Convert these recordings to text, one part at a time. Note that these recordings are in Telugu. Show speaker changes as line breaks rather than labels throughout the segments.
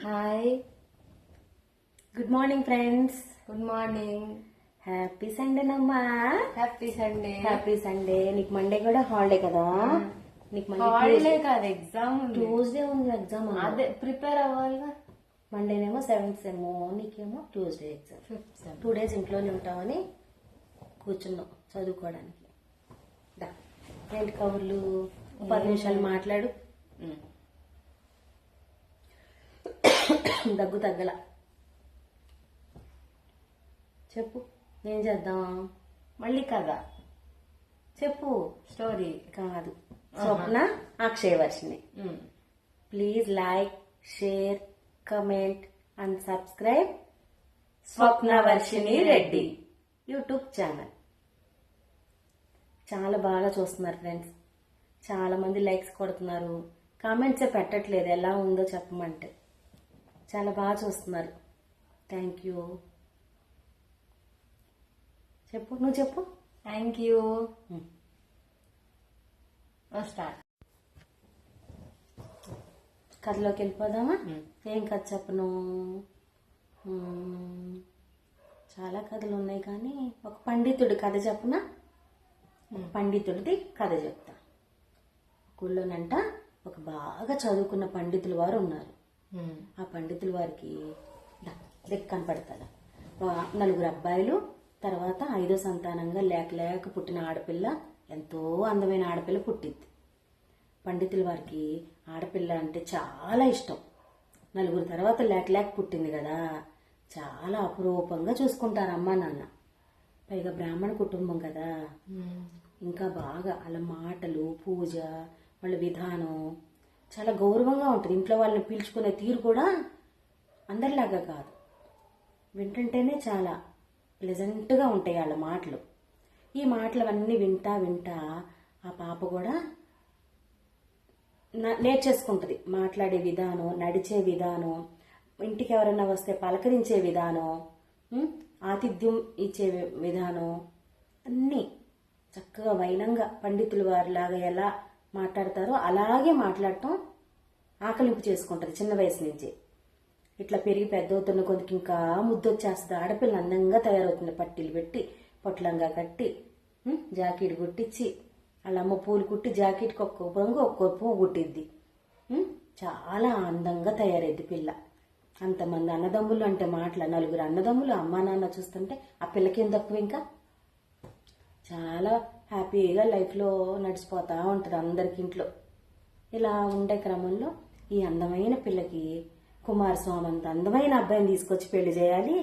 Hi
good morning friends
good morning
happy Sunday నమ్మా
హ్యాపీ సండే
హ్యాపీ సండే నీకు మండే కూడా హాలిడే కదా? నీకు
హాలిడే కాదు ఎగ్జామ్
ట్యూస్డే ఉంది ఎగ్జామ్
అదే ప్రిపేర్ అవ్వాలిగా
మండేనేమో సెవెంత్ సెమ్ నీకేమో Tuesday exam
fifth sem
two days ఇంట్లోనే ఉంటామని కూర్చున్నాం చదువుకోవడానికి. దా ఏంటి కబుర్లు? ఒక పది నిమిషాలు మాట్లాడు. దగ్గు తగ్గల. చెప్పు ఏం చేద్దాం?
మళ్ళీ కదా
చెప్పు
స్టోరీ
కాదు. Swapna Akshaya Varshini please like share comment and subscribe Swapna Varshini Reddy YouTube channel. చాలా బాగా చూస్తున్నారు ఫ్రెండ్స్. చాలా మంది లైక్స్ కొడుతున్నారు. కామెంట్సే పెట్టట్లేదు. ఎలా ఉందో చెప్పమంటే. చాలా బాగా చూస్తున్నారు. థ్యాంక్ యూ చెప్పు నువ్వు చెప్పు.
Thank you
Hmm.
స్టార్ట్
కథలోకి వెళ్ళిపోదామా? ఏం కథ చెప్పను మ్మ్. చాలా కథలు ఉన్నాయి కానీ ఒక పండితుడి కథ చెప్పనా? ఒక పండితుడిది కథ చెప్తా. ఊళ్ళోనంట ఒక బాగా చదువుకున్న పండితుల వారు ఉన్నారు. ఆ పండితుల వారికి దా, దిక్కు కనపడతాడు నలుగురు అబ్బాయిలు తర్వాత ఐదో సంతానంగా లేక లేక పుట్టిన ఆడపిల్ల ఎంతో అందమైన ఆడపిల్ల పుట్టింది. పండితుల వారికి ఆడపిల్ల అంటే చాలా ఇష్టం. నలుగురు తర్వాత లేక లేక పుట్టింది కదా చాలా అపురూపంగా చూసుకుంటారు అమ్మా నాన్న. పైగా బ్రాహ్మణ కుటుంబం కదా. ఇంకా బాగా వాళ్ళ మాటలు పూజ వాళ్ళ విధానం చాలా గౌరవంగా ఉంటుంది. ఇంట్లో వాళ్ళని పీల్చుకునే తీరు కూడా అందరిలాగా కాదు. వింటుంటేనే చాలా ప్లెజెంట్గా ఉంటాయి వాళ్ళ మాటలు. ఈ మాటలవన్నీ వింటా వింటా ఆ పాప కూడా నేర్చేసుకుంటుంది. మాట్లాడే విధానం నడిచే విధానం ఇంటికి ఎవరైనా వస్తే పలకరించే విధానం ఆతిథ్యం ఇచ్చే విధానం అన్నీ చక్కగా వైనంగా పండితుల వారిలాగా ఎలా మాట్లాడతారో అలాగే మాట్లాడటం ఆకలింపు చేసుకుంటుంది చిన్న వయసు నుంచి. ఇట్లా పెరిగి పెద్ద అవుతున్న కొద్దికి ఇంకా ముద్దొచ్చేస్తుంది. ఆడపిల్ల అందంగా తయారవుతుంది. పట్టీలు పెట్టి పొట్లంగా కట్టి జాకెట్ కుట్టించి వాళ్ళ అమ్మ పూలు కుట్టి జాకెట్కి ఒక్కో రంగు ఒక్కో పువ్వు కుట్టిద్ది. చాలా అందంగా తయారైద్ది పిల్ల. అంతమంది అన్నదమ్ములు అంటే మాటల నలుగురు అన్నదమ్ములు అమ్మా నాన్న చూస్తుంటే ఆ పిల్లకి ఏం తక్కువ ఇంకా? చాలా హ్యాపీగా లైఫ్లో నడిచిపోతా ఉంటుంది అందరికి ఇంట్లో. ఇలా ఉండే క్రమంలో ఈ అందమైన పిల్లకి కుమారస్వామి అంత అందమైన అబ్బాయిని తీసుకొచ్చి పెళ్ళి చేయాలి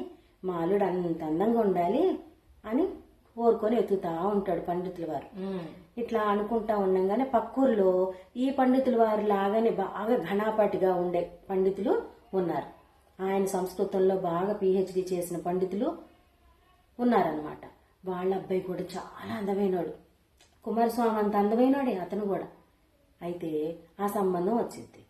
మా అల్లుడు అంత అందంగా ఉండాలి అని కోరుకొని ఎత్తుతా ఉంటాడు పండితుల వారు. ఇట్లా అనుకుంటా ఉండంగానే పక్కూర్లో ఈ పండితుల వారి లాగానే బాగా ఘనాపాటిగా ఉండే పండితులు ఉన్నారు. ఆయన సంస్కృతంలో బాగా పిహెచ్డి చేసిన పండితులు ఉన్నారనమాట వాళ్ళ అబ్బాయి కూడా చాలా అందమైనోడు. కుమారస్వామి అంత అందమైనోడే అతను కూడా. అయితే ఆ సంబంధం వచ్చింది.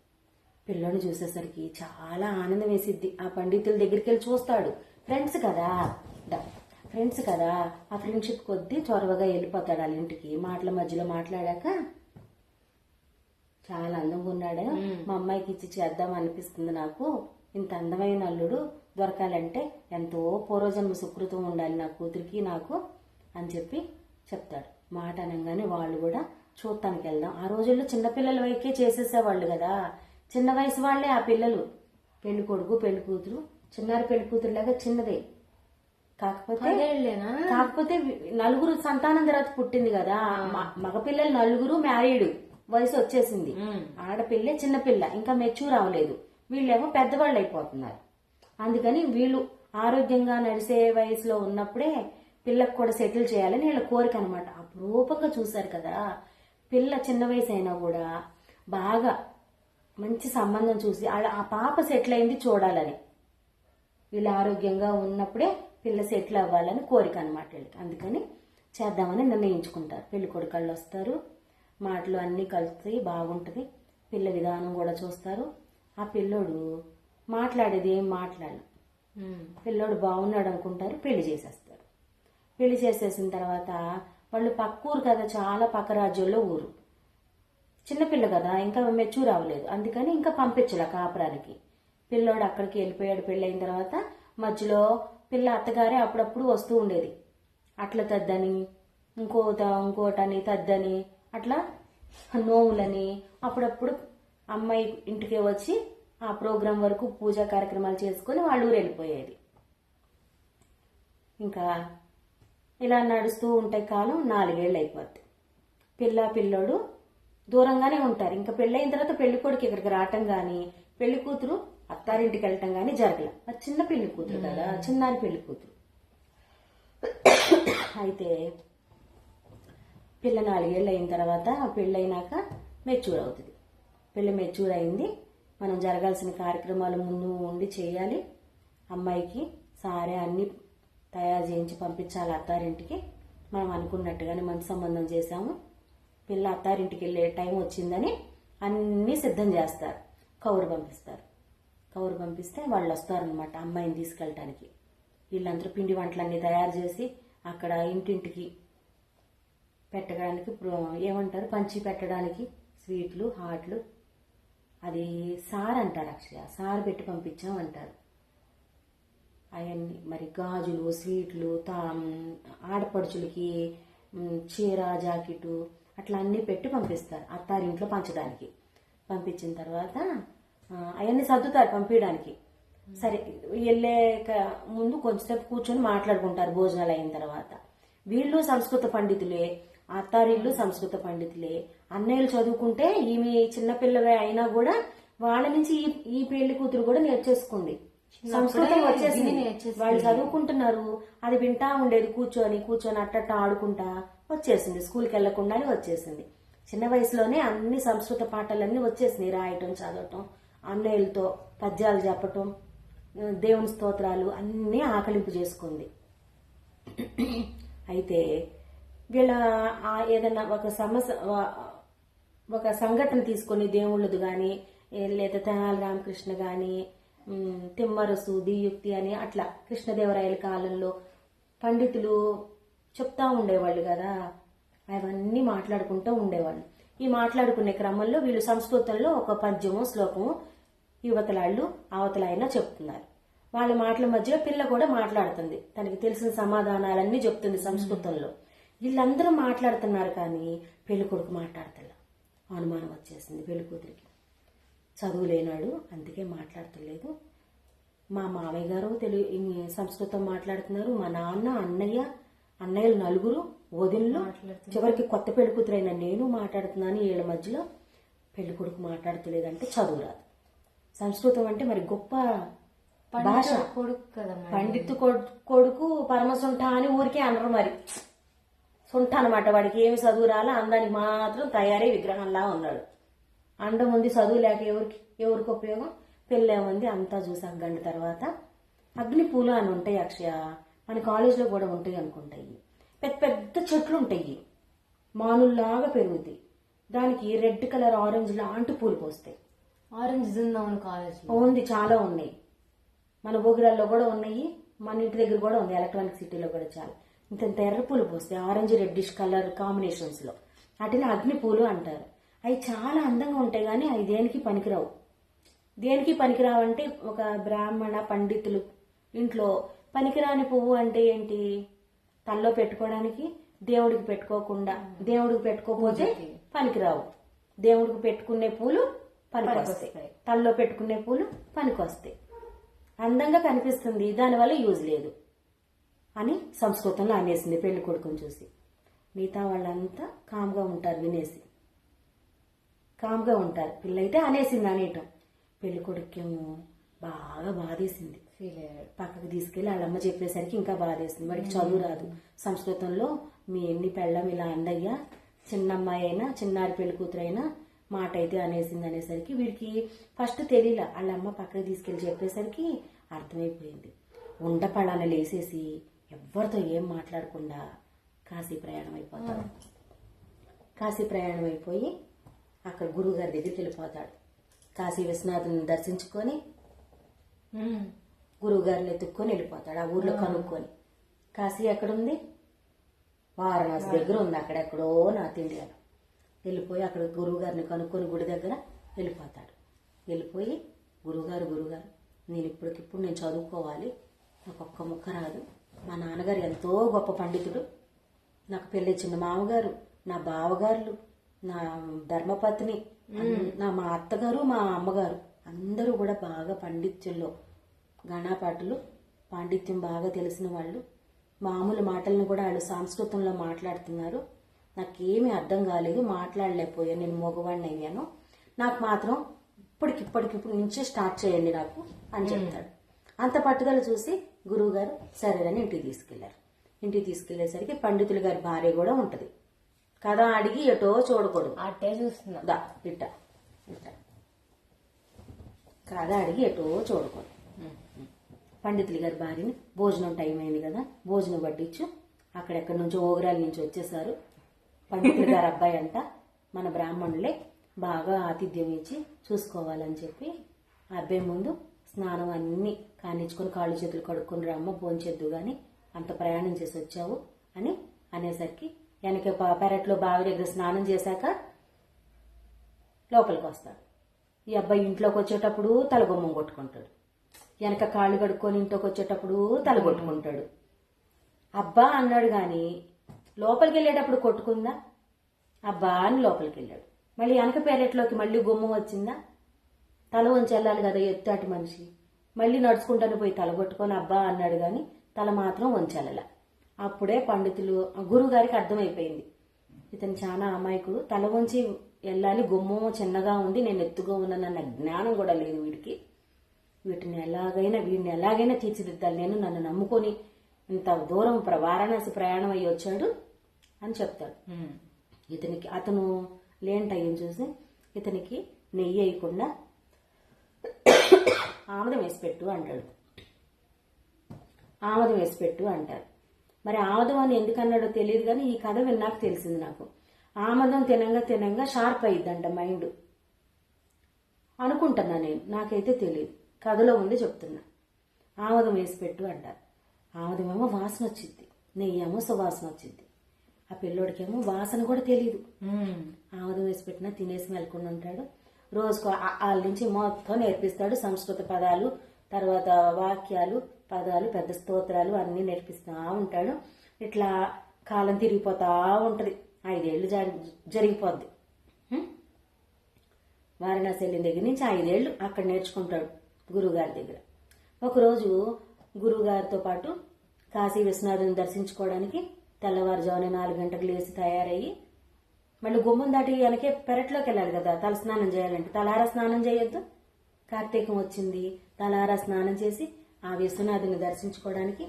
పిల్లని చూసేసరికి చాలా ఆనందం వేసిద్ది. ఆ పండితుల దగ్గరికి వెళ్ళి చూస్తాడు. ఫ్రెండ్స్ కదా ఫ్రెండ్స్ కదా ఆ ఫ్రెండ్షిప్ కొద్దీ చొరవగా వెళ్ళిపోతాడు వాళ్ళ ఇంటికి. మాటల మధ్యలో మాట్లాడాక చాలా అందంగా ఉన్నాడు. మా అమ్మాయికి ఇచ్చి చేద్దాం అనిపిస్తుంది నాకు. ఇంత అందమైన అల్లుడు దొరకాలంటే ఎంతో పూర్వజన్మ సుకృతం ఉండాలి నా కూతురికి నాకు అని చెప్పి చెప్తాడు. మాట అనగానే వాళ్ళు కూడా చూడటానికి వెళ్దాం. ఆ రోజుల్లో చిన్నపిల్లల వైకే చేసేసేవాళ్ళు కదా. చిన్న వయసు వాళ్ళే ఆ పిల్లలు. పెళ్ళి కొడుకు పెళ్ళి కూతురు చిన్నారి పెళ్ళి కూతురులాగా చిన్నదే. కాకపోతే కాకపోతే నలుగురు సంతానం తర్వాత పుట్టింది కదా. మగపిల్లలు నలుగురు మ్యారీడ్. వయసు వచ్చేసింది. ఆడపిల్లే చిన్నపిల్ల. ఇంకా మెచ్యూర్ అవ్వలేదు. వీళ్ళేమో పెద్దవాళ్ళు అయిపోతున్నారు అందుకని వీళ్ళు ఆరోగ్యంగా నడిసే వయసులో ఉన్నప్పుడే పిల్లకు కూడా సెటిల్ చేయాలని వీళ్ళ కోరిక అనమాట అపురూపంగా చూశారు కదా. పిల్ల చిన్న వయసు అయినా కూడా బాగా మంచి సంబంధం చూసి ఆ పాప సెటిల్ అయింది చూడాలని. వీళ్ళు ఆరోగ్యంగా ఉన్నప్పుడే పిల్ల సెటిల్ అవ్వాలని కోరిక అనమాట వీళ్ళకి. అందుకని చేద్దామని నిర్ణయించుకుంటారు. పెళ్ళి కొడుకళ్ళు వస్తారు. మాటలు అన్నీ కలుస్తాయి బాగుంటుంది. పిల్ల విధానం కూడా చూస్తారు. ఆ పిల్లోడు మాట్లాడేది ఏం మాట్లాడను పిల్లోడు బాగున్నాడు అనుకుంటారు పెళ్ళి చేసేస్తారు. పెళ్ళి చేసేసిన తర్వాత వాళ్ళు పక్క ఊరు కదా చాలా పక్క రాజ్యంలో ఊరు. చిన్నపిల్ల కదా ఇంకా మెచ్యూర్ అవ్వలేదు. అందుకని ఇంకా పంపించలే కాపురానికి. పిల్లోడు అక్కడికి వెళ్ళిపోయాడు పెళ్ళైన తర్వాత మధ్యలో పిల్ల అత్తగారే అప్పుడప్పుడు వస్తూ ఉండేది. అట్ల తద్దని ఇంకో ఇంకోటని తద్దని అట్లా నోవులని అప్పుడప్పుడు అమ్మాయి ఇంటికి వచ్చి ఆ ప్రోగ్రాం వరకు పూజా కార్యక్రమాలు చేసుకొని వాళ్ళ ఊరు వెళ్ళిపోయేది. ఇంకా ఇలా నడుస్తూ ఉంటే కాలం నాలుగేళ్ళు అయిపోద్ది. పిల్ల పిల్లోడు దూరంగానే ఉంటారు. ఇంకా పెళ్ళైన తర్వాత పెళ్ళి కొడుకు ఇక్కడికి రావటం కానీ పెళ్ళి కూతురు అత్తారింటికి వెళ్ళటం కానీ జరగల. అది చిన్న పెళ్ళి కూతురు కదా చిన్నారి పెళ్ళి కూతురు. అయితే పిల్ల నాలుగేళ్ళు అయిన తర్వాత పెళ్ళైనాక మెచ్యూర్ అవుతుంది. పెళ్ళి మెచ్యూర్ అయింది. మనం జరగాల్సిన కార్యక్రమాలు ముందు ఉండి చేయాలి. అమ్మాయికి సారే అన్ని తయారు చేయించి పంపించాలి అత్తారింటికి. మనం అనుకున్నట్టుగానే మంచి సంబంధం చేశాము. పిల్ల అత్తారింటికి వెళ్ళే టైం వచ్చిందని అన్నీ సిద్ధం చేస్తారు. కౌరు పంపిస్తారు. కౌరు పంపిస్తే వాళ్ళు వస్తారనమాట అమ్మాయిని తీసుకెళ్ళటానికి. వీళ్ళందరూ పిండి వంటలన్నీ తయారు చేసి అక్కడ ఇంటింటికి పెట్టడానికి ఏమంటారు? పంచి పెట్టడానికి స్వీట్లు హాట్లు అది సార్ అంటారు అక్షయ సార్ పెట్టి పంపించాం అంటారు అవన్నీ మరి గాజులు స్వీట్లు తా ఆడపడుచులకి చీర జాకెట్ అట్లా అన్నీ పెట్టి పంపిస్తారు. అత్తారింట్లో పంచడానికి. పంపించిన తర్వాత అవన్నీ సర్దుతారు పంపించడానికి. సరే వెళ్ళేక ముందు కొంచెంసేపు కూర్చొని మాట్లాడుకుంటారు భోజనాలు అయిన తర్వాత. వీళ్ళు సంస్కృత పండితులే. అత్తారిళ్ళు సంస్కృత పండితులే. అన్నయ్యలు చదువుకుంటే ఈమె చిన్నపిల్లవే అయినా కూడా వాళ్ళ నుంచి ఈ ఈ పెళ్ళి కూతురు కూడా నేర్చేసుకుంది సంస్కృతం వచ్చేసింది. వాళ్ళు చదువుకుంటున్నారు అది వింటా ఉండేది కూర్చొని కూర్చొని అట్టట్ట ఆడుకుంటా వచ్చేసింది. స్కూల్కి వెళ్ళకుండానే వచ్చేసింది. చిన్న వయసులోనే అన్ని సంస్కృత పాటలన్నీ వచ్చేసినాయి రాయటం చదవటం అన్నయ్యలతో పద్యాలు చెప్పటం దేవుని స్తోత్రాలు అన్నీ ఆకలింపు చేసుకుంది. అయితే వీళ్ళ ఏదైనా ఒక సమస్య ఒక సంఘటన తీసుకొని దేవుళ్ళది కానీ లేదా తెనాలి రామకృష్ణ కానీ తిమ్మరసు దియుక్తి అని అట్లా కృష్ణదేవరాయల కాలంలో పండితులు చెప్తా ఉండేవాళ్ళు కదా. అవన్నీ మాట్లాడుకుంటూ ఉండేవాళ్ళు. ఈ మాట్లాడుకునే క్రమంలో వీళ్ళు సంస్కృతంలో ఒక పద్యము శ్లోకము యువతలాళ్ళు అవతలైన చెప్తున్నారు. వాళ్ళ మాటల మధ్య పిల్ల కూడా మాట్లాడుతుంది. తనకి తెలిసిన సమాధానాలన్నీ చెప్తుంది సంస్కృతంలో. వీళ్ళందరూ మాట్లాడుతున్నారు కానీ పెళ్ళి కొడుకు మాట్లాడతల. అనుమానం వచ్చేసింది పెళ్ళి కూతురికి. చదువు లేనాడు అందుకే మాట్లాడతలేదు. మా మామయ్య గారు తెలుగు సంస్కృతం మాట్లాడుతున్నారు. మా నాన్న అన్నయ్య అన్నయ్యలు నలుగురు వదినలు చివరికి కొత్త పెళ్ళి కూతురైన నేను మాట్లాడుతున్నాను వీళ్ళ మధ్యలో. పెళ్ళి కొడుకు మాట్లాడతలేదంటే చదువు రాదు. సంస్కృతం అంటే మరి గొప్ప భాష.
కొడుకు కదా.
పండితు కొడు- కొడుకు పరమసుంఠ అని ఊరికే అనరు మరి. సుంఠ అనమాట వాడికి. ఏమి చదువు రాలా అందానికి మాత్రం తయారై విగ్రహంలా ఉన్నాడు. అండం ఉంది చదువు లేక ఎవరికి ఎవరికి ఉపయోగం? పెళ్ళేముంది అంతా చూసాం. గంట తర్వాత అగ్ని పూలు అని ఉంటాయి అక్షయ. మన కాలేజీలో కూడా ఉంటాయి అనుకుంటాయి. పెద్ద పెద్ద చెట్లు ఉంటాయి మానుల్లాగా పెరుగుతాయి. దానికి రెడ్ కలర్ ఆరెంజ్ లాంటి పూలు పోస్తాయి.
ఆరెంజ్ బృందావన్ కాలేజ్
ఉంది చాలా ఉన్నాయి. మన బోగిరాల్లో కూడా ఉన్నాయి. మన ఇంటి దగ్గర కూడా ఉంది. ఎలక్ట్రానిక్ సిటీలో కూడా చాలా. ఇంత ఇంత ఎర్ర పూలు పోస్తాయి ఆరెంజ్ రెడ్డిష్ కలర్ కాంబినేషన్స్లో వాటిని అగ్ని పూలు అంటారు. అవి చాలా అందంగా ఉంటాయి కానీ అవి దేనికి పనికిరావు. దేనికి పనికిరావంటే ఒక బ్రాహ్మణ పండితులు ఇంట్లో పనికిరాని పువ్వు అంటే ఏంటి? తల్లో పెట్టుకోవడానికి దేవుడికి పెట్టుకోకుండా దేవుడికి పెట్టుకోకపోతే పనికిరావు. దేవుడికి పెట్టుకునే పూలు పనికొస్తాయి. తల్లో పెట్టుకునే పూలు పనికొస్తాయి. అందంగా కనిపిస్తుంది. దానివల్ల యూజ్ లేదు. అని సంస్కృతంలో అనేసింది పెళ్ళి కొడుకుని చూసి. మిగతా వాళ్ళంతా కామ్గా ఉంటారు వినేసి. కామ్గా ఉంటారు. పిల్లయితే అనేసింది అనేయటం. పెళ్ళి కొడుకేమో బాగా బాధేసింది.
ఫీల్ అయ్యాడు.
పక్కకు తీసుకెళ్ళి వాళ్ళమ్మ చెప్పేసరికి ఇంకా బాధేసింది. వాడికి చదువు రాదు. సంస్కృతంలో మీ ఎన్ని పెళ్ళం ఇలా అందయ్యా? చిన్నమ్మాయి అయినా చిన్నారి పెళ్ళి కూతురు అయినా మాట అయితే అనేసింది అనేసరికి వీడికి ఫస్ట్ తెలియలే. వాళ్ళ అమ్మ పక్కకు తీసుకెళ్ళి చెప్పేసరికి అర్థమైపోయింది. ఉండపళ్ళాన లేసేసి ఎవ్వరితో ఏం మాట్లాడకుండా కాశీ ప్రయాణం అయిపోతాడు. కాశీ ప్రయాణం అయిపోయి అక్కడ గురువుగారి దగ్గరికి వెళ్ళిపోతాడు. కాశీ విశ్వనాథుని దర్శించుకొని గురువు గారిని ఎత్తుక్కొని వెళ్ళిపోతాడు ఆ ఊర్లో కనుక్కొని. కాశీ ఎక్కడుంది? వారణాసి దగ్గర ఉంది అక్కడెక్కడో నార్త్ ఇండియాలో. వెళ్ళిపోయి అక్కడ గురువు గారిని కనుక్కొని గుడి దగ్గర వెళ్ళిపోతాడు. వెళ్ళిపోయి గురువుగారు గురువుగారు నేను ఇప్పటికిప్పుడు నేను చదువుకోవాలి నాకు ఒక్క ముక్క రాదు. మా నాన్నగారు ఎంతో గొప్ప పండితుడు. నాకు పెళ్ళిచ్చిన మామగారు నా బావగారులు నా ధర్మపత్ని నా మా అత్తగారు మా అమ్మగారు అందరూ కూడా బాగా పండిత్యంలో గణాపాటులు పాండిత్యం బాగా తెలిసిన వాళ్ళు. మామూలు మాటలను కూడా వాళ్ళు సంస్కృతంలో మాట్లాడుతున్నారు. నాకేమీ అర్థం కాలేదు మాట్లాడలేకపోయాను నేను మగవాడిని అయ్యాను. నాకు మాత్రం ఇప్పటికిప్పటికిప్పుడు నుంచే స్టార్ట్ చేయండి నాకు అని చెప్తాడు. అంత పట్టుదల చూసి గురువు గారు సరేనని ఇంటికి తీసుకెళ్ళారు. ఇంటికి తీసుకెళ్ళేసరికి పండితులు గారి భార్య కూడా ఉంటది. కథ అడిగి ఎటో చూడకూడదు.
అట్టే చూస్తున్నా.
దా ఇట్ట ఇట్ట. కథ అడిగి ఎటో చూడకూడదు. పండితులు గారి భార్యని భోజనం టైం అయింది కదా భోజనం వడ్డించు అక్కడెక్కడి నుంచో ఓగరాల నుంచి వచ్చేసారు. పండితులు గారి అబ్బాయి అంట మన బ్రాహ్మణులే బాగా ఆతిథ్యం ఇచ్చి చూసుకోవాలని చెప్పి ఆ అబ్బాయి ముందు స్నానం అన్ని కానిచ్చుకొని కాళ్ళు చేతులు కడుక్కొని రమ్మ భోంచేద్దు గాని. అంత ప్రయాణం చేసి వచ్చావు అని అనేసరికి వెనక పెరట్లో బావి దగ్గర స్నానం చేశాక లోపలికి వస్తాడు. ఈ అబ్బాయి ఇంట్లోకి వచ్చేటప్పుడు తలగొమ్మం కొట్టుకుంటాడు. వెనక కాళ్ళు కడుక్కొని ఇంట్లోకి వచ్చేటప్పుడు తల కొట్టుకుంటాడు అబ్బా అన్నాడు గాని లోపలికి వెళ్ళేటప్పుడు కొట్టుకుందా? అబ్బా అని లోపలికి వెళ్ళాడు. మళ్ళీ వెనక పెరట్లోకి మళ్ళీ గుమ్మం వచ్చిందా? తల వంచి వెళ్ళాలి కదా ఎత్తాటి మనిషి. మళ్ళీ నడుచుకుంటాను పోయి తల కొట్టుకొని అబ్బా అన్నాడు గాని తల మాత్రం వంచెల్లల. అప్పుడే పండితులు గురువు గారికి అర్థమైపోయింది. ఇతను చాలా అమాయకుడు. తల వంచి వెళ్ళాలి గుమ్మం చిన్నగా ఉంది నేను ఎత్తుగా ఉన్నానన్న జ్ఞానం కూడా లేదు వీడికి. వీటిని ఎలాగైనా వీడిని ఎలాగైనా తీర్చిదిద్దాలి నేను నన్ను నమ్ముకొని ఇంత దూరం వారణాసి ప్రయాణం అయ్యి వచ్చాడు అని చెప్తాడు. ఇతనికి అతను టైం చూసి ఇతనికి నెయ్యి వేయకుండా ఆమదం వేసి పెట్టు అంటాడు. ఆమదం వేసి పెట్టు అంటారు మరి ఆమదం అని ఎందుకు అన్నాడో తెలియదు కానీ ఈ కథ విన్నాక తెలిసింది నాకు. ఆమదం తినంగా తినంగా షార్ప్ అయ్యిద్దంట మైండ్. అనుకుంటున్నా నేను నాకైతే తెలియదు. కథలో ఉంది చెప్తున్నా. ఆమదం వేసి పెట్టు అంటారు. ఆమదమేమో వాసన వచ్చింది. నెయ్యేమో సువాసన వచ్చింది. ఆ పిల్లోడికేమో వాసన కూడా తెలియదు ఆముదం వేసి పెట్టినా తినేసి మెలకుండా ఉంటాడు. రోజుకు వాళ్ళ నుంచి మొత్తం నేర్పిస్తాడు సంస్కృత పదాలు తర్వాత వాక్యాలు పదాలు పెద్ద స్తోత్రాలు అన్నీ నేర్పిస్తూ ఉంటాడు. ఇట్లా కాలం తిరిగిపోతా ఉంటుంది. ఐదేళ్ళు జరిగిపోద్ది. వారణాసి వెళ్ళిన దగ్గర నుంచి ఐదేళ్ళు అక్కడ నేర్చుకుంటాడు గురువుగారి దగ్గర. ఒకరోజు గురువుగారితో పాటు కాశీ విశ్వనాథుని దర్శించుకోవడానికి తెల్లవారుజామున నాలుగు గంటలకు లేచి తయారయ్యి మళ్ళీ గుమ్మం దాటి వెనకే పెరట్లోకి వెళ్ళాలి కదా తల స్నానం చేయాలంటే. తలారా స్నానం చేయొద్దు. కార్తీకం వచ్చింది. తలారా స్నానం చేసి ఆ విశ్వనాథుని దర్శించుకోవడానికి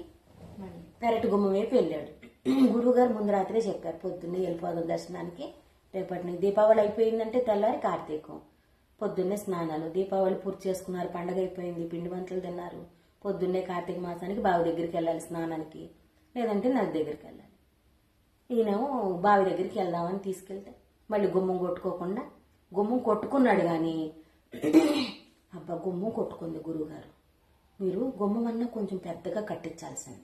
పెరటి గుమ్మం వైపు వెళ్ళాడు. గురువుగారు ముందు రాత్రే చెప్పారు పొద్దున్నే వెళ్ళిపోదాం దర్శనానికి. రేపటి నుంచి దీపావళి అయిపోయిందంటే తెల్లారి కార్తీకం. పొద్దున్నే స్నానాలు. దీపావళి పూర్తి చేసుకున్నారు పండగ అయిపోయింది పిండి వంటలు తిన్నారు. పొద్దున్నే కార్తీక మాసానికి బావి దగ్గరికి వెళ్ళాలి స్నానానికి. లేదంటే నది దగ్గరికి వెళ్ళాలి. ఈయనేమో బావి దగ్గరికి వెళ్దామని తీసుకెళ్తే మళ్ళీ గుమ్మం కొట్టుకోకుండా గుమ్మం కొట్టుకున్నాడు కానీ అబ్బా గుమ్మం కొట్టుకుంది గురువుగారు. మీరు గుమ్మం అన్నా కొంచెం పెద్దగా కట్టించాల్సింది.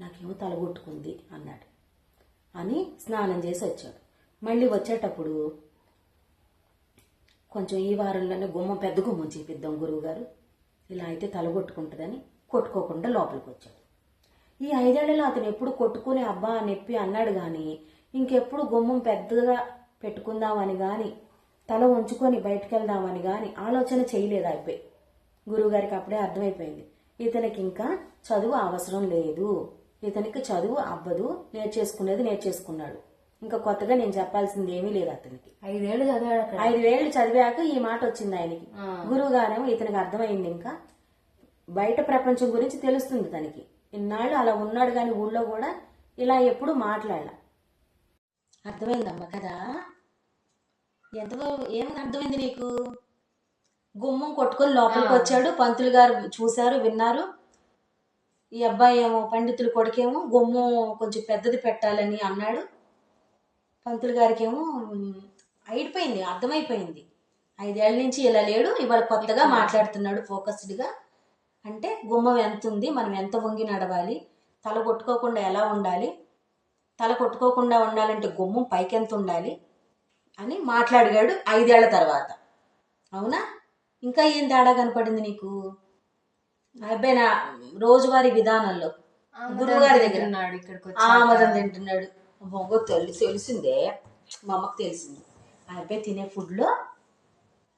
నాకేమో తలగొట్టుకుంది అన్నాడు. అని స్నానం చేసి వచ్చాడు. మళ్ళీ వచ్చేటప్పుడు కొంచెం ఈ వారంలోనే గుమ్మం పెద్ద గుమ్మం చేపిద్దాం గురువుగారు. ఇలా అయితే తలగొట్టుకుంటుందని కొట్టుకోకుండా లోపలికి వచ్చాడు. ఈ ఐదేళ్ళలో అతను ఎప్పుడు కొట్టుకుని అబ్బా నొప్పి అన్నాడు గాని ఇంకెప్పుడు గుమ్మం పెద్దగా పెట్టుకుందామని గాని తల ఉంచుకొని బయటకెళ్దామని గాని ఆలోచన చేయలేదు అయిపోయి. గురువుగారికి అప్పుడే అర్థమైపోయింది. ఇతనికి ఇంకా చదువు అవసరం లేదు. ఇతనికి చదువు అవ్వదు. నేర్చేసుకునేది నేర్చేసుకున్నాడు. ఇంకా కొత్తగా నేను చెప్పాల్సింది ఏమీ లేదు అతనికి.
ఐదేళ్ళు చదివాడు అక్కడ.
ఐదు వేళ్ళు చదివాక ఈ మాట వచ్చింది ఆయనకి.
ఆ.
గురువు గారేమో ఇతనికి అర్థమైంది ఇంకా. బయట ప్రపంచం గురించి తెలుస్తుంది తనకి. ఇన్నాళ్ళు అలా ఉన్నాడు కానీ ఊళ్ళో కూడా ఇలా ఎప్పుడు మాట్లాడాల. అర్థమైందమ్మా కదా? ఎంతలో ఏమని అర్థమైంది నీకు? గుమ్మం కొట్టుకొని లోపలికి వచ్చాడు పంతులు గారు చూశారు విన్నారు. ఈ అబ్బాయి ఏమో పండితులు కొడుకేమో గుమ్మం కొంచెం పెద్దది పెట్టాలని అన్నాడు. పంతులు గారికేమో అయిపోయింది అర్థమైపోయింది. ఐదేళ్ళ నుంచి ఇలా లేడు ఇవాళ కొత్తగా మాట్లాడుతున్నాడు ఫోకస్డ్గా. అంటే గుమ్మం ఎంత ఉంది మనం ఎంత వంగి నడవాలి తల కొట్టుకోకుండా ఎలా ఉండాలి తల కొట్టుకోకుండా ఉండాలంటే గుమ్మం పైకి ఎంత ఉండాలి అని మాట్లాడిగాడు ఐదేళ్ళ తర్వాత. అవునా? ఇంకా ఏం తేడా కనపడింది నీకు? అబ్బాయి నా రోజువారీ విధానంలో గురువు గారి దగ్గర ఆమదం తింటున్నాడు. మొగ్గ తెలిసి తెలిసిందే. మా అమ్మకు తెలిసింది. ఆ అబ్బాయి తినే ఫుడ్లో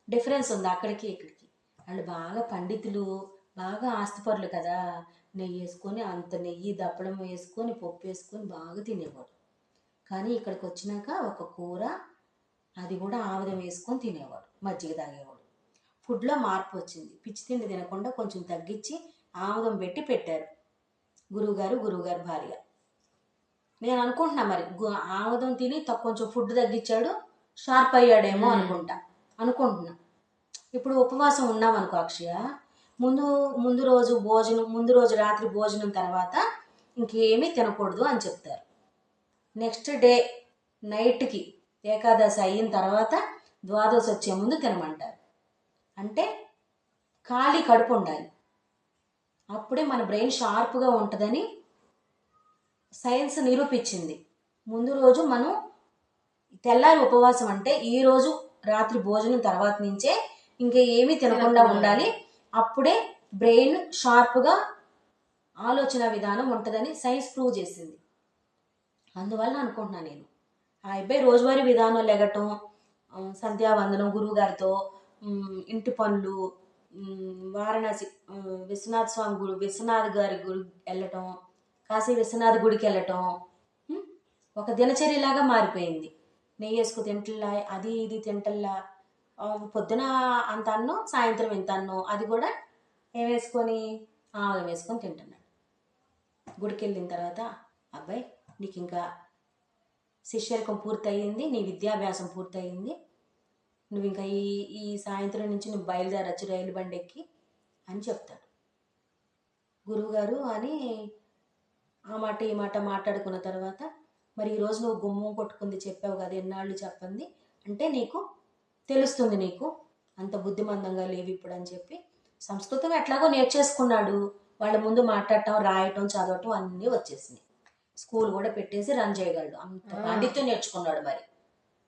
డిఫరెన్స్ ఉంది అక్కడికి ఇక్కడికి. వాళ్ళు బాగా పండితులు బాగా ఆస్తిపరులు కదా. నెయ్యి వేసుకొని అంత నెయ్యి దప్పడం వేసుకొని పప్పు వేసుకొని బాగా తినేవాడు. కానీ ఇక్కడికి వచ్చినాక ఒక కూర అది కూడా ఆముదం వేసుకొని తినేవాడు మజ్జిగ తాగేవాడు. ఫుడ్లో మార్పు వచ్చింది. పిచ్చి తిండి తినకుండా కొంచెం తగ్గించి ఆముదం పెట్టి పెట్టారు. గురువుగారు గురువుగారి భార్య. నేను అనుకుంటున్నా మరి ఆముదం తిని కొంచెం ఫుడ్ తగ్గించాడు షార్ప్ అయ్యాడేమో అనుకుంటా. అనుకుంటున్నా. ఇప్పుడు ఉపవాసం ఉన్నాం అనుకో అక్షయ ముందు ముందు రోజు భోజనం ముందు రోజు రాత్రి భోజనం తర్వాత ఇంకేమీ తినకూడదు అని చెప్తారు. నెక్స్ట్ డే నైట్కి ఏకాదశి అయిన తర్వాత ద్వాదశి వచ్చే ముందు తినమంటారు. అంటే ఖాళీ కడుపు ఉండాలి. అప్పుడే మన బ్రెయిన్ షార్ప్గా ఉంటుందని సైన్స్ నిరూపించింది. ముందు రోజు మనం తెల్లారి ఉపవాసం అంటే ఈ రోజు రాత్రి భోజనం తర్వాత నుంచే ఇంకా ఏమీ తినకుండా ఉండాలి. అప్పుడే బ్రెయిన్ షార్ప్గా ఆలోచన విధానం ఉంటుందని సైన్స్ ప్రూవ్ చేసింది. అందువల్ల అనుకుంటున్నా నేను. ఆ అబ్బాయి రోజువారీ విధానం లెగటం సంధ్యావందనం గురువుగారితో ఇంటి పనులు వారణాసి విశ్వనాథ్ స్వామి గుడి విశ్వనాథ్ గారి గుడి వెళ్ళటం కాశీ విశ్వనాథ్ గుడికి వెళ్ళటం ఒక దినచర్యలాగా మారిపోయింది. నెయ్యి వేసుకు తింటల్లా అది ఇది తింటల్లా పొద్దున అంత అన్నం సాయంత్రం ఇంత అన్నం అది కూడా ఏం వేసుకొని ఆవులం వేసుకొని తింటున్నాడు. గుడికి వెళ్ళిన తర్వాత అబ్బాయి నీకు ఇంకా శిష్యరికం పూర్తయింది నీ విద్యాభ్యాసం పూర్తయింది నువ్వు ఇంకా ఈ ఈ సాయంత్రం నుంచి నువ్వు బయలుదేరచ్చు రైలు బండి ఎక్కి అని చెప్తాడు. గురువుగారు అని ఆ మాట ఈ మాట మాట్లాడుకున్న తర్వాత మరి ఈరోజు నువ్వు గుమ్మం కొట్టుకుంది చెప్పావు కదా ఎన్నాళ్ళు చెప్పంది? అంటే నీకు తెలుస్తుంది నీకు? అంత బుద్ధిమందంగా లేవు ఇప్పుడు అని చెప్పి సంస్కృతం ఎట్లాగో నేర్చేసుకున్నాడు. వాళ్ళ ముందు మాట్లాడటం రాయటం చదవటం అన్నీ వచ్చేసినాయి. స్కూల్ కూడా పెట్టేసి రన్ చేయగలడు. అంత పాండిత్యం నేర్చుకున్నాడు మరి.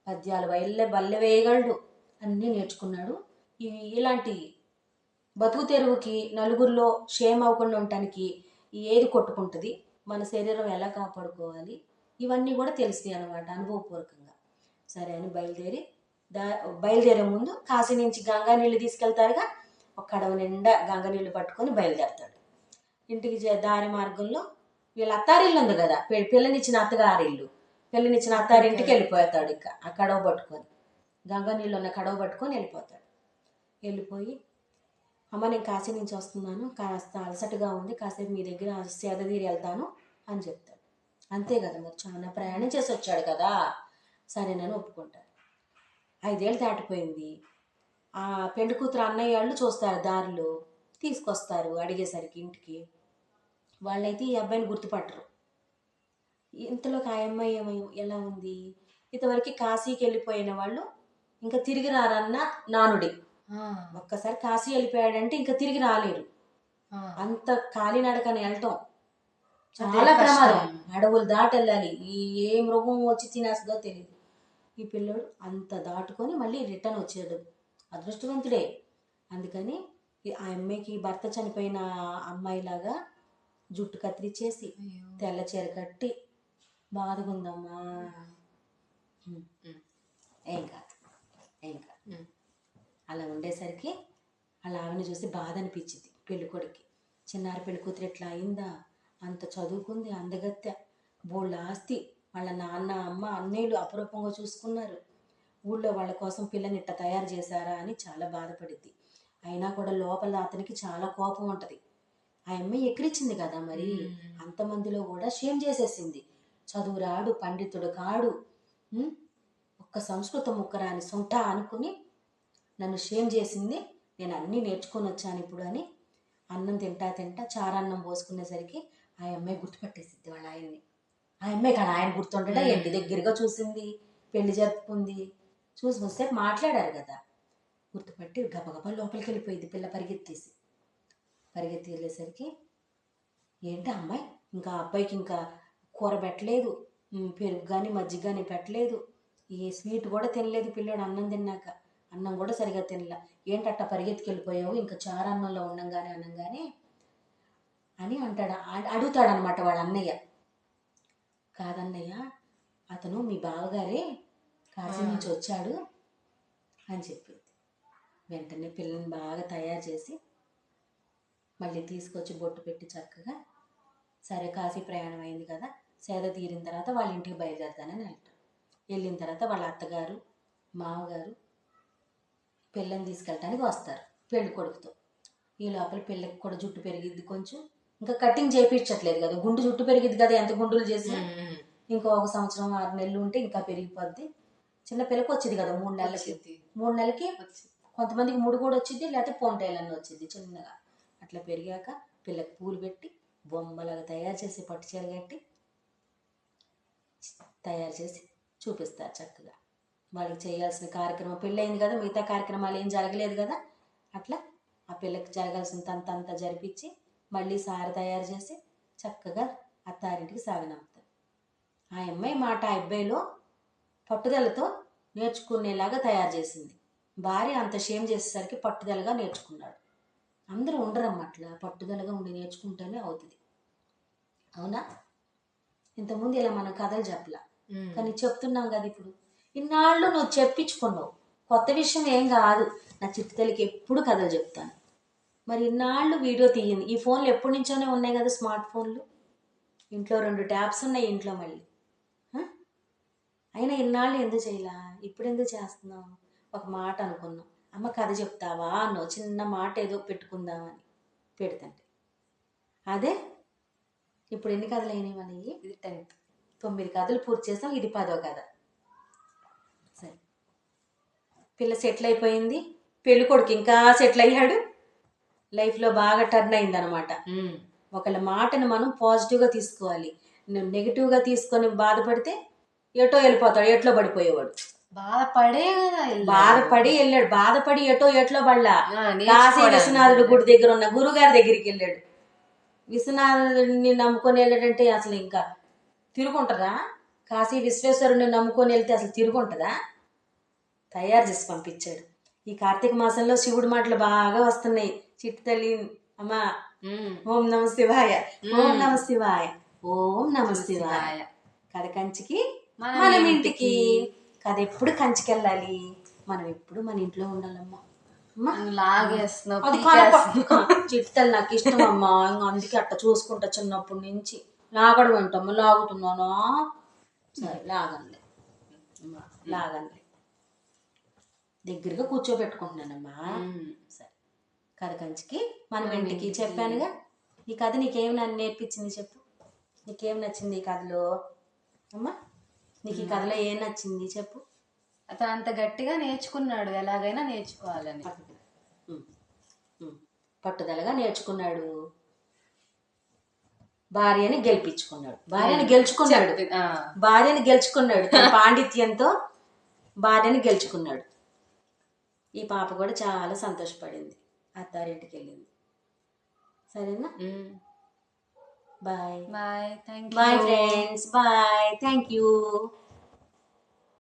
పద్యాలు బయల్లే బల్లె వేయగలడు. అన్నీ నేర్చుకున్నాడు. ఇవి ఇలాంటి బతుకు తెరువుకి నలుగురిలో షేమ్ అవ్వకుండా ఉండటానికి ఏది కొట్టుకుంటుంది? మన శరీరం ఎలా కాపాడుకోవాలి? ఇవన్నీ కూడా తెలిసినాయి అనమాట అనుభవపూర్వకంగా. సరే అని బయలుదేరి దా బయలుదేరే ముందు కాశీ నుంచి గంగా నీళ్ళు తీసుకెళ్తారుగా. ఒక కడవ నిండా గంగా నీళ్ళు పట్టుకొని బయలుదేరతాడు. ఇంటికి చే- దారి మార్గంలో వీళ్ళ అత్తారిల్లు ఉంది కదా. పిల్లనిచ్చిన అత్తగారిల్లు. పిల్లనిచ్చిన అత్తారింటికి వెళ్ళిపోతాడు ఇక. ఆ కడవ పట్టుకొని. గంగా నీళ్ళు ఉన్న కడవ పట్టుకొని వెళ్ళిపోతాడు. వెళ్ళిపోయి అమ్మ నేను కాశీ నుంచి వస్తున్నాను. కాస్త అలసటగా ఉంది. కాసేపు మీ దగ్గర సేదతీరి వెళ్తాను అని చెప్తాడు. అంతే కదా మరి చాలా ప్రయాణం చేసి వచ్చాడు కదా. సరేనని ఒప్పుకుంటాడు ఐదేళ్ళు దాటిపోయింది. ఆ పెళ్ళి కూతురు అన్నయ్య వాళ్ళు చూస్తారు దారిలో. తీసుకొస్తారు అడిగేసరికి ఇంటికి. వాళ్ళైతే ఈ అబ్బాయిని గుర్తుపట్టరు. ఇంతలోకి ఆ అమ్మాయి ఏమై ఎలా ఉంది? ఇంతవరకు కాశీకి వెళ్ళిపోయిన వాళ్ళు ఇంకా తిరిగి రారన్న నానుడి. ఒక్కసారి కాశీ వెళ్ళిపోయాడంటే ఇంకా తిరిగి రాలేరు. అంత కాలినడకని వెళ్ళటం చాలా ప్రమాదం. అడవులు దాటి వెళ్ళాలి ఏ మృగం వచ్చి తినేస్తుందో తెలియదు ఈ పిల్లోడు అంత దాటుకొని మళ్ళీ రిటర్న్ వచ్చాడు. అదృష్టవంతుడే. అందుకని ఆ అమ్మాయికి భర్త చనిపోయిన అమ్మాయిలాగా జుట్టు కత్తిరించేసి తెల్ల చీర కట్టి బాధగుందమ్మా. ఏం కాదు. ఏం కాదు. అలా ఉండేసరికి అలా ఆమెను చూసి బాధ అనిపించింది పెళ్ళికొడుకి చిన్నారి పెళ్ళి కూతురు ఎట్లా అయిందా? అంత చదువుకుంది అందగత్తె. బోళ్ళ ఆస్తి. వాళ్ళ నాన్న అమ్మ అన్నయ్యలు అపురూపంగా చూసుకున్నారు. ఊళ్ళో వాళ్ళ కోసం పిల్లని ఇట్ట తయారు చేశారా అని చాలా బాధపడింది అయినా కూడా లోపల అతనికి చాలా కోపం ఉంటుంది. ఆ అమ్మాయి ఎక్కిరిచ్చింది కదా మరి? అంతమందిలో కూడా షేమ్ చేసేసింది. చదువు రాడు పండితుడు కాడు? ఒక్క సంస్కృత ముక్కరాని సొంట అనుకుని నన్ను షేమ్ చేసింది. నేను అన్నీ నేర్చుకొని వచ్చాను ఇప్పుడు అని అన్నం తింటా తింటా చారన్నం పోసుకునేసరికి ఆ అమ్మాయి గుర్తుపట్టేసిద్ది వాళ్ళ ఆయన్ని. ఆ అమ్మాయి కాడ ఆయన గుర్తుండడా ఏంటి? దగ్గరగా చూసింది పెళ్ళి జరుపుకుంది. చూసి వస్తే మాట్లాడారు కదా. గుర్తుపట్టి గబగబా లోపలికి వెళ్ళిపోయింది పిల్ల పరిగెత్తేసి. పరిగెత్తి వెళ్ళేసరికి ఏంటి అమ్మాయి? ఇంకా అబ్బాయికి ఇంకా కూర పెట్టలేదు పెరుగు కానీ మజ్జిగ కానీ పెట్టలేదు. ఈ స్వీట్ కూడా తినలేదు పిల్లోడు అన్నం తిన్నాక. అన్నం కూడా సరిగా తినలా. ఏంటట్ట పరిగెత్తుకెళ్ళిపోయావు? ఇంకా చారన్నంలో ఉండంగానే అనంగానే అని అంటాడు. అడుగుతాడనమాట వాళ్ళ అన్నయ్య. కాదన్నయ్య అతను మీ బావగారే కాశీ నుంచి వచ్చాడు అని చెప్పింది. వెంటనే పిల్లని బాగా తయారు చేసి మళ్ళీ తీసుకొచ్చి బొట్టు పెట్టి చక్కగా సరే కాశీ ప్రయాణం అయింది కదా సేద తీరిన తర్వాత వాళ్ళ ఇంటికి బయలుదేరుతానని అంటారు. వెళ్ళిన తర్వాత వాళ్ళ అత్తగారు మామగారు పిల్లని తీసుకెళ్ళటానికి వస్తారు పెళ్ళి కొడుకుతో. ఈ లోపల పిల్లకి కూడా జుట్టు పెరిగిద్ది కొంచెం. ఇంకా కటింగ్ చేయించట్లేదు కదా. గుండు జుట్టు పెరిగిద్ది కదా ఎంత గుండులు చేసినా. ఇంకో ఒక సంవత్సరం ఆరు నెలలు ఉంటే ఇంకా పెరిగిపోద్ది. చిన్న పిల్లకి వచ్చింది కదా మూడు నెలలకి. మూడు నెలలకి కొంతమందికి ముడు కూడా వచ్చింది లేకపోతే పొంటేలన్నీ వచ్చింది చిన్నగా. అట్లా పెరిగాక పిల్లకి పూలు పెట్టి బొమ్మలాగా తయారు చేసి పట్టు చీర కట్టి తయారు చేసి చూపిస్తారు చక్కగా. వాళ్ళకి చేయాల్సిన కార్యక్రమం పెళ్ళయింది కదా మిగతా కార్యక్రమాలు ఏం జరగలేదు కదా. అట్లా ఆ పిల్లకి జరగాల్సిన తంత అంతా జరిపించి మళ్ళీ సార తయారు చేసి చక్కగా అత్తారింటికి సాగనంపుతారు. ఆ అమ్మాయి మాట ఆ అబ్బాయిలో పట్టుదలతో నేర్చుకునేలాగా తయారు చేసింది. భార్య అంత షేమ్ చేసేసరికి పట్టుదలగా నేర్చుకున్నాడు. అందరూ ఉండరమ్మ అట్లా పట్టుదలగా ఉండి నేర్చుకుంటేనే అవుతుంది. అవునా? ఇంతకుముందు ఇలా మనం కథలు చెప్పలా. కానీ చెప్తున్నాం కదా ఇప్పుడు. ఇన్నాళ్ళు నువ్వు చెప్పించుకున్నావు. కొత్త విషయం ఏం కాదు. నా చిట్టుతల్లికి ఎప్పుడు కథలు చెప్తాను. మరి ఇన్నాళ్ళు వీడియో తీయింది ఈ ఫోన్లు ఎప్పటి నుంచోనే ఉన్నాయి కదా స్మార్ట్ ఫోన్లు? ఇంట్లో రెండు ట్యాబ్స్ ఉన్నాయి ఇంట్లో మళ్ళీ? అయినా ఇన్నాళ్ళు ఎందుకు చేయలా? ఇప్పుడు ఎందుకు చేస్తున్నావు? ఒక మాట అనుకున్నాం. అమ్మ కథ చెప్తావా? అన్నావు చిన్న మాట ఏదో పెట్టుకుందామని పెడుతుంటే. అదే? ఇప్పుడు ఎన్ని కథలు అయినాయి మనకి
ఇది టెన్త్.
తొమ్మిది కథలు పూర్తి చేసాం. ఇది పదో కథ. సరే. పిల్ల సెటిల్ అయిపోయింది. పెళ్ళి కొడుకు ఇంకా సెటిల్ అయ్యాడు. లైఫ్లో బాగా టర్న్ అయిందనమాట. ఒకళ్ళ మాటను మనం పాజిటివ్గా తీసుకోవాలి. నెగిటివ్గా తీసుకొని బాధపడితే ఎటో వెళ్ళిపోతాడు ఎట్లో పడిపోయేవాడు.
బాధపడే కదా.
బాధపడి వెళ్ళాడు. బాధపడి ఎటో ఎట్లో పడలా. కాశీ. విశ్వనాథుడి గుడి దగ్గర ఉన్న గురుగారి దగ్గరికి వెళ్ళాడు. విశ్వనాథుడిని నమ్ముకొని వెళ్ళాడంటే అసలు ఇంకా తిరుగుంటుందా? కాశీ విశ్వేశ్వరుడిని నమ్ముకొని వెళ్తే అసలు తిరుగుంటుందా? తయారు చేసి పంపించాడు. ఈ కార్తీక మాసంలో శివుడి మాటలు బాగా వస్తున్నాయి. చిట్టి తల్లి అమ్మా. ఓం నమ శివాయ. ఓం నమ శివాయ. ఓం నమ శివాయ. కథ కంచికి
మనం ఇంటికి.
కథ ఎప్పుడు కంచికి వెళ్ళాలి మనం ఎప్పుడు మన ఇంట్లో ఉండాలమ్మా. చిట్టలు నాకు ఇష్టం అమ్మా. ఇంకా అందుకే అట్ట చూసుకుంటా చిన్నప్పటి నుంచి. లాగడం ఏంటమ్మా? లాగుతున్నానా? సరే లాగండి. లాగండి. దగ్గరగా కూర్చోబెట్టుకుంటున్నానమ్మా. సరే. కథ కంచికి. మనం ఇంటికి చెప్పానుగా. ఈ కథ నీకేం నన్ను నేర్పించింది చెప్పు. నీకేం నచ్చింది ఈ కథలో? అమ్మా నీకు ఈ కథలో ఏం నచ్చింది చెప్పు.
అతను అంత గట్టిగా నేర్చుకున్నాడు. ఎలాగైనా నేర్చుకోవాలని.
పట్టుదలగా నేర్చుకున్నాడు. భార్యని గెలిపించుకున్నాడు. భార్యని గెలుచుకున్నాడు. భార్యని గెలుచుకున్నాడు. తన పాండిత్యంతో భార్యని గెలుచుకున్నాడు. ఈ పాప కూడా చాలా సంతోషపడింది. అత్తారింటికి వెళ్ళింది సరేనా. Bye.
Bye. Thank
bye friends. Bye. Thank you